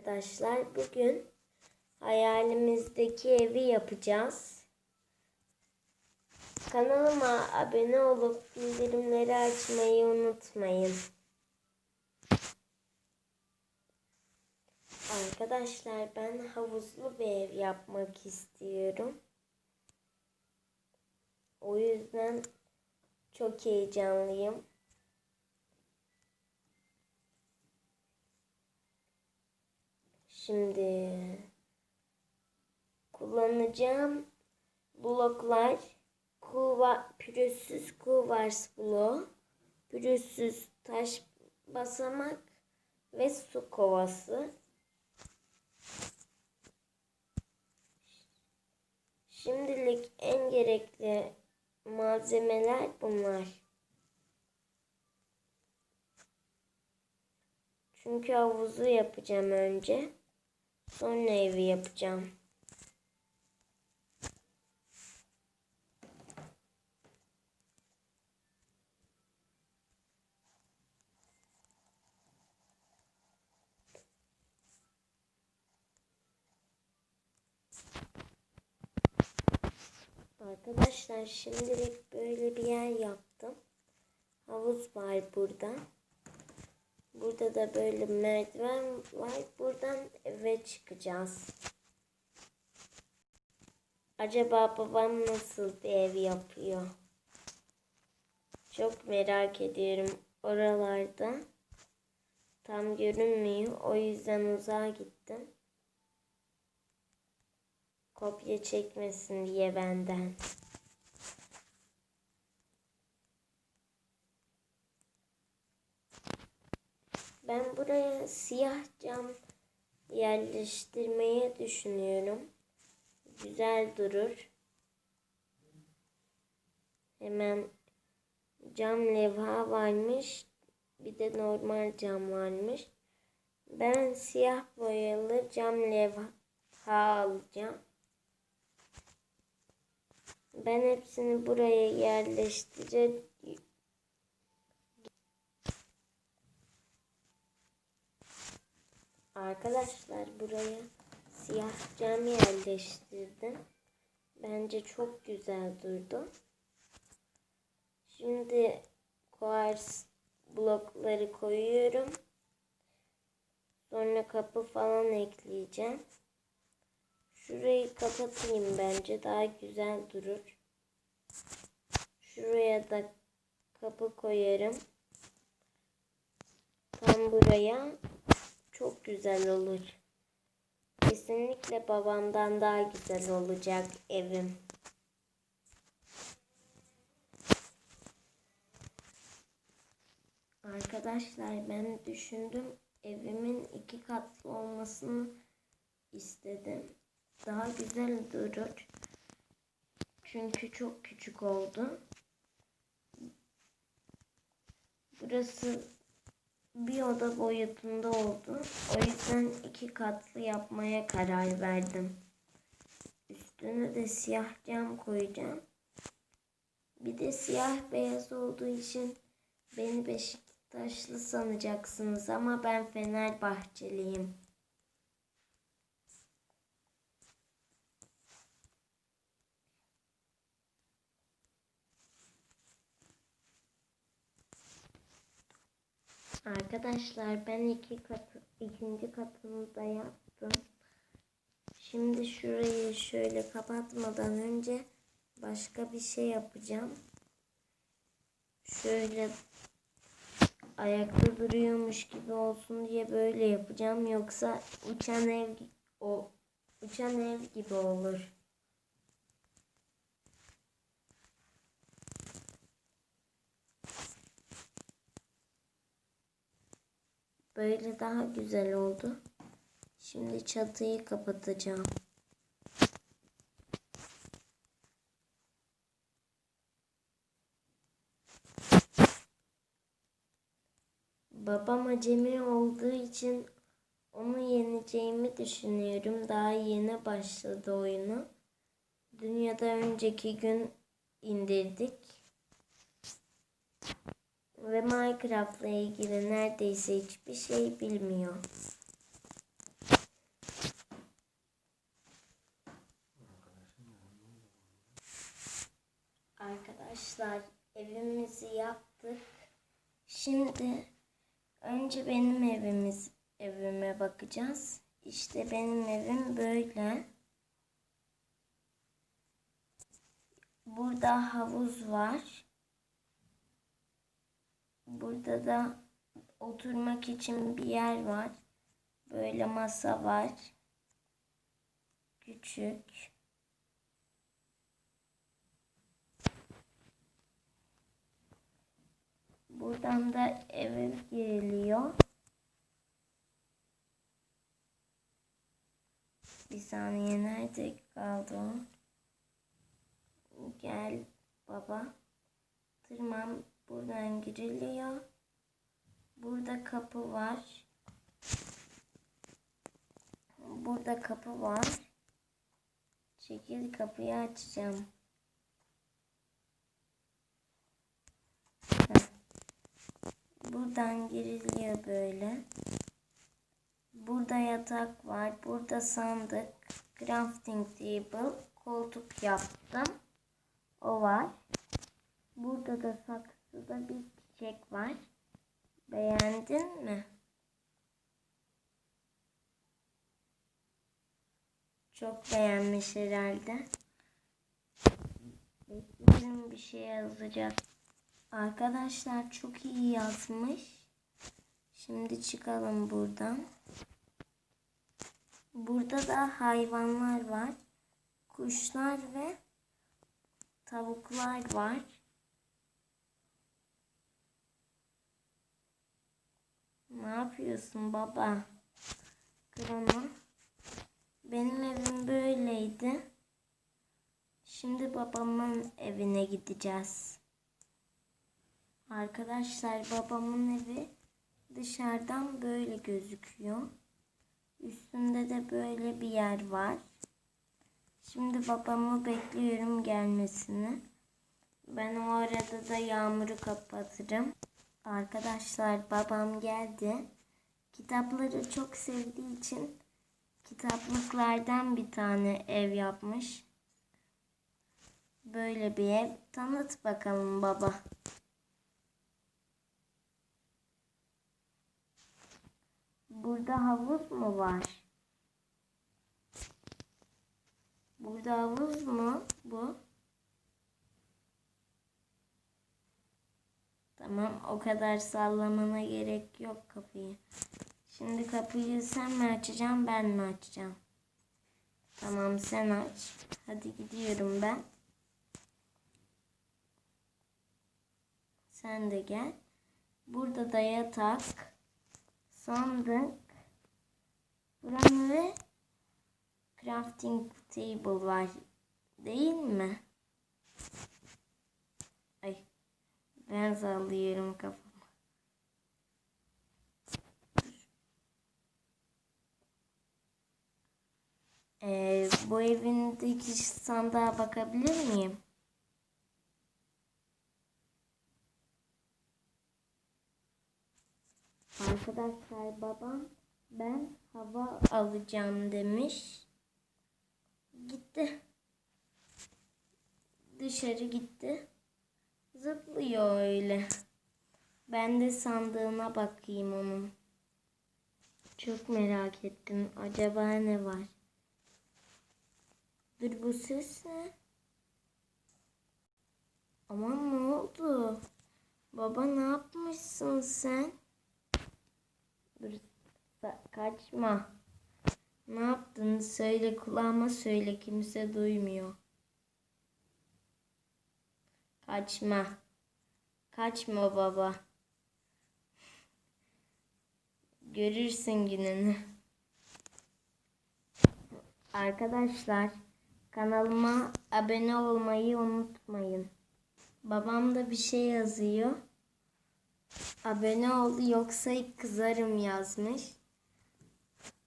Arkadaşlar bugün hayalimizdeki evi yapacağız. Kanalıma abone olup bildirimleri açmayı unutmayın. Arkadaşlar ben havuzlu bir ev yapmak istiyorum. O yüzden çok heyecanlıyım. Şimdi kullanacağım bloklar kuva, pürüzsüz kuvars bloğu, pürüzsüz taş basamak ve su kovası. Şimdilik en gerekli malzemeler bunlar. Çünkü havuzu yapacağım önce. Sonra evi yapacağım. Arkadaşlar şimdilik böyle bir yer yaptım. Havuz var burada. Burada da böyle merdiven var. Buradan eve çıkacağız. Acaba babam nasıl bir ev yapıyor? Çok merak ediyorum. Oralarda tam görünmüyor. O yüzden uzağa gittim. Kopya çekmesin diye benden. Ben buraya siyah cam yerleştirmeyi düşünüyorum. Güzel durur. Hemen cam levha varmış. Bir de normal cam varmış. Ben siyah boyalı cam levha alacağım. Ben hepsini buraya yerleştireceğim. Arkadaşlar buraya siyah cam yerleştirdim. Bence çok güzel durdu. Şimdi kuars blokları koyuyorum. Sonra kapı falan ekleyeceğim. Şurayı kapatayım bence daha güzel durur. Şuraya da kapı koyarım. Tam buraya çok güzel olur. Kesinlikle babamdan daha güzel olacak evim. Arkadaşlar ben düşündüm evimin iki katlı olmasını istedim. Daha güzel durur. Çünkü çok küçük oldu. Burası bir oda boyutunda oldu. O yüzden iki katlı yapmaya karar verdim. Üstüne de siyah cam koyacağım. Bir de siyah beyaz olduğu için beni Beşiktaşlı sanacaksınız ama ben Fenerbahçeliyim. Arkadaşlar ben iki katı, ikinci katını da yaptım. Şimdi şurayı şöyle kapatmadan önce başka bir şey yapacağım. Şöyle ayakta duruyormuş gibi olsun diye böyle yapacağım. Yoksa uçan ev o uçan ev gibi olur. Böyle daha güzel oldu. Şimdi çatıyı kapatacağım. Babam acemi olduğu için onu yeneceğimi düşünüyorum. Daha yeni başladı oyunu. Dünyada önceki gün indirdik ve Minecraft'la ilgili neredeyse hiçbir şey bilmiyor. Arkadaşlar evimizi yaptık. Şimdi önce benim evimiz evime bakacağız. İşte benim evim böyle. Burada havuz var. Burada da oturmak için bir yer var. Böyle masa var. Küçük. Buradan da eve giriliyor. Bir saniye nerede kaldı o? Gel baba. Tırman buradan giriliyor. Burada kapı var. Burada kapı var. Çekil kapıyı açacağım. Heh. Buradan giriliyor böyle. Burada yatak var. Burada sandık. Crafting table. Koltuk yaptım. O var. Burada da saksıda bir çiçek var. Beğendin mi? Çok beğenmiş herhalde. Bekliyorum bir şey yazacak. Arkadaşlar çok iyi yazmış. Şimdi çıkalım buradan. Burada da hayvanlar var. Kuşlar ve tavuklar var. Ne yapıyorsun baba? Krema. Benim evim böyleydi. Şimdi babamın evine gideceğiz. Arkadaşlar babamın evi dışarıdan böyle gözüküyor. Üstünde de böyle bir yer var. Şimdi babamı bekliyorum gelmesini. Ben o arada da yağmuru kapatırım. Arkadaşlar babam geldi. Kitapları çok sevdiği için kitaplıklardan bir tane ev yapmış. Böyle bir ev. Tanıt bakalım baba. Burada havuz mu var? Burada havuz mu bu? Tamam o kadar sallamana gerek yok kapıyı. Şimdi kapıyı sen mi açacaksın ben mi açacağım? Tamam sen aç. Hadi gidiyorum ben. Sen de gel. Burada da yatak, sandık, buranın ve crafting table var. Değil mi? Ben sallıyorum kafamı. Ee, bu evindeki sandığa bakabilir miyim? Arkadaşlar babam ben hava alacağım demiş. Gitti. Dışarı gitti. Zıplıyor öyle. Ben de sandığına bakayım onun. Çok merak ettim. Acaba ne var? Dur bu ses ne? Aman ne oldu? Baba ne yapmışsın sen? Dur kaçma. Ne yaptın? Söyle kulağıma söyle kimse duymuyor. Kaçma. Kaçma baba. Görürsün gününü. Arkadaşlar kanalıma abone olmayı unutmayın. Babam da bir şey yazıyor. Abone ol yoksa kızarım yazmış.